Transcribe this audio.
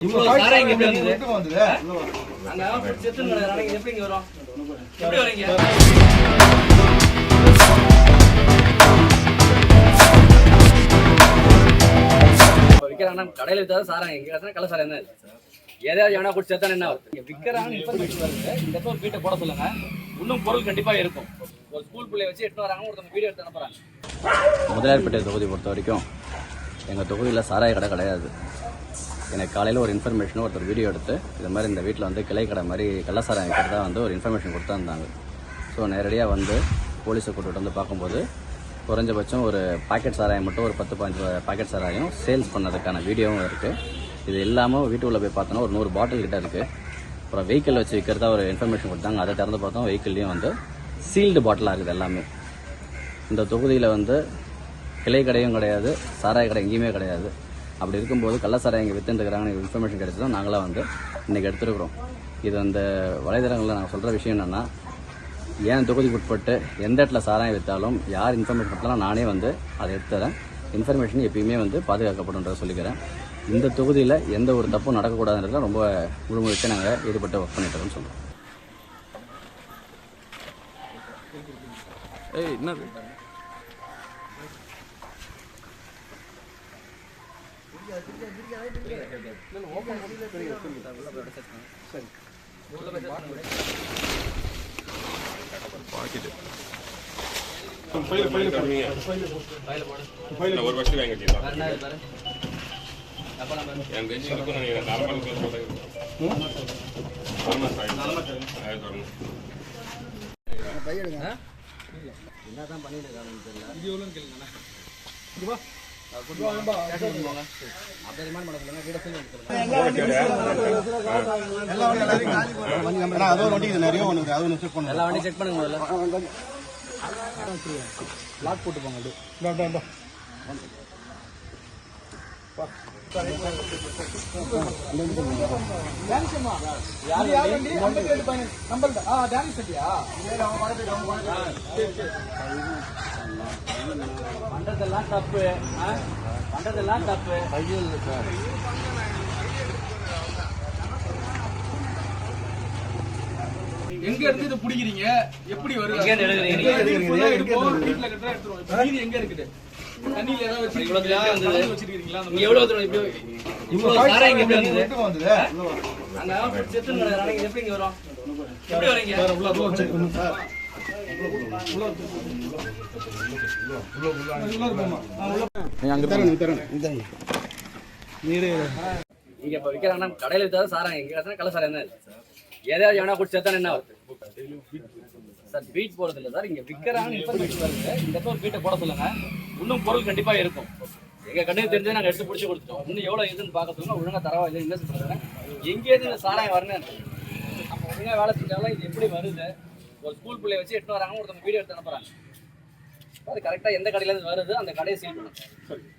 இவ்வளவு சாராயம் இங்க எப்படி வந்தது? விட்டு வந்தது அங்க செத்துன்னு கிடக்குறாங்க. இது எப்படி இங்க வரும்? எப்படி வரீங்க? கடையில வித்தா சாராயம் இங்க கிடச்சா கள்ள சாராயம் தான் இது. எதையாவது எவனா குடிச்சு செத்தானே என்ன வருது இங்க விக்கிறாங்க இன்ஃபர்மேஷன் வருது இந்த இடத்துல ஒரு வீட்டை போட சொல்லுங்க இன்னும் பொருள் கண்டிப்பா இருக்கும் ஒரு ஸ்கூல் பிள்ளைய வச்சு எட்டு வராங்க ஒருத்தவங்க வீடியோ எடுத்து அனுப்புறாங்க முதலியார்பேட்டை தொகுதி பொறுத்த வரைக்கும் எங்கள் தொகுதியில் சாராய கடை கிடையாது எனக்கு காலையில் ஒரு இன்ஃபர்மேஷன் ஒருத்தர் வீடியோ எடுத்து இது மாதிரி இந்த வீட்டில் வந்து கிளை கடை மாதிரி கள்ளசாராயம் கடை தான் வந்து ஒரு இன்ஃபர்மேஷன் கொடுத்தாருந்தாங்க ஸோ நேரடியாக வந்து போலீஸை கூட்டிகிட்டு வந்து பார்க்கும்போது குறைஞ்சபட்சம் ஒரு பாக்கெட் சாராயம் மட்டும் ஒரு பத்து பதினஞ்சு பாக்கெட் சாராயம் சேல்ஸ் பண்ணதுக்கான வீடியோவும் இருக்குது இது இல்லாமல் வீட்டுக்குள்ளே போய் பார்த்தோன்னா ஒரு நூறு பாட்டில் கிட்டே இருக்குது அப்புறம் வெஹிக்கிள் வச்சு விற்கிறதா ஒரு இன்ஃபர்மேஷன் கொடுத்தாங்க. அதை திறந்து பார்த்தோம் வெஹிக்கிள்லேயும் வந்து சீல்டு பாட்டிலாக இருக்குது எல்லாமே. இந்த தொகுதியில் வந்து கிளை கடையும் கிடையாது சாராய கடை எங்கேயுமே கிடையாது. அப்படி இருக்கும்போது கள்ளசாராயம் இங்கே வித்துட்டுருக்காங்கன்னு இன்ஃபர்மேஷன் கிடைச்சதும் நாங்களாம் வந்து இன்றைக்கி எடுத்துருக்குறோம். இது அந்த வலைதளங்களில் நாங்கள் சொல்கிற விஷயம் என்னென்னா ஏன் தொகுதிக்கு உட்பட்டு எந்த இடத்துல சாராயம் விற்றாலும் யார் இன்ஃபர்மேஷன் கொடுத்தாலும் நானே வந்து அதை எடுத்துறேன். இன்ஃபர்மேஷன் எப்பயுமே வந்து பாதுகாக்கப்படும்ன்றத சொல்லிக்கிறேன். இந்த தொகுதியில் எந்த ஒரு தப்பும் நடக்கக்கூடாதுன்றதுல ரொம்ப முழுமுழுக்க நாங்கள் ஈடுபட்டு ஒர்க் பண்ணிட்டிருக்கோம்னு சொல்கிறோம் ஏய் என்னது? பாக்கெட்டு. ஒரு வருஷம் வாங்கி வச்சுக்கலாம் வேற என்ன இது பாரு அப்ப நம்ம என் தெரிஞ்சு நார்மல் நிறைய ஒன்று அது ஒன்று செக் பண்ணுங்க எல்லா வண்டியும் செக் பண்ணுங்க லாக் போட்டு போங்க அப்படியே இந்தா, இந்தா, இந்தா. பண்றதெல்லாம் தப்பு? பண்றதெல்லாம் தப்பு. எங்க இருந்து இதை பிடிக்கிறீங்க? எப்படி வருது? வீட்டுல கட்டுறா எடுத்துருவோம். மீதி எங்க இருக்குது? தண்ணியில ஏதாவது வச்சிருக்கீங்களா? வச்சிருக்கீங்களா? எவ்வளவு தூரம் இப்படி இவ்வளவு சாராயம் இங்க எப்படி வந்தது? அங்க எப்படி இங்க வரும்? எப்படி வரீங்க இங்க இப்ப விக்கிறாங்கன்னா கடையில வித்தா கிடச்சா கள்ள சாராயம் தான் இது. எதையாவது எவனா குடிச்சு என்ன வருது சார் பீட் போறது இல்ல சார். இங்க விக்கிறாங்க இன்ஃபர்மேஷன் வருது. இந்த இடத்துல வீட்டை போட சொல்லுங்க. இன்னும் பொருள் கண்டிப்பா இருக்கும். எங்க கண்ணுக்கு தெரிஞ்சு நாங்க எடுத்து பிடிச்சி கொடுத்துட்டோம். இன்னும் எவ்வளவு இருக்குன்னு பார்க்க சொல்லுங்க. ஒழுங்கா தரவா இல்லை இன்வெஸ்ட் பண்ணுறேன் எங்கேயிருந்து சாராயம் வரணும் நம்ம ஒழுங்கா வேலை செஞ்சாலும் இது எப்படி வருது? ஒரு ஸ்கூல் பிள்ளைய வச்சு எட்டு வராங்க ஒருத்தவங்க வீடியோ எடுத்து அனுப்புறாங்க. அது கரெக்டாக எந்த கடையிலேருந்து வருது அந்த கடையை சீல் பண்ணுங்க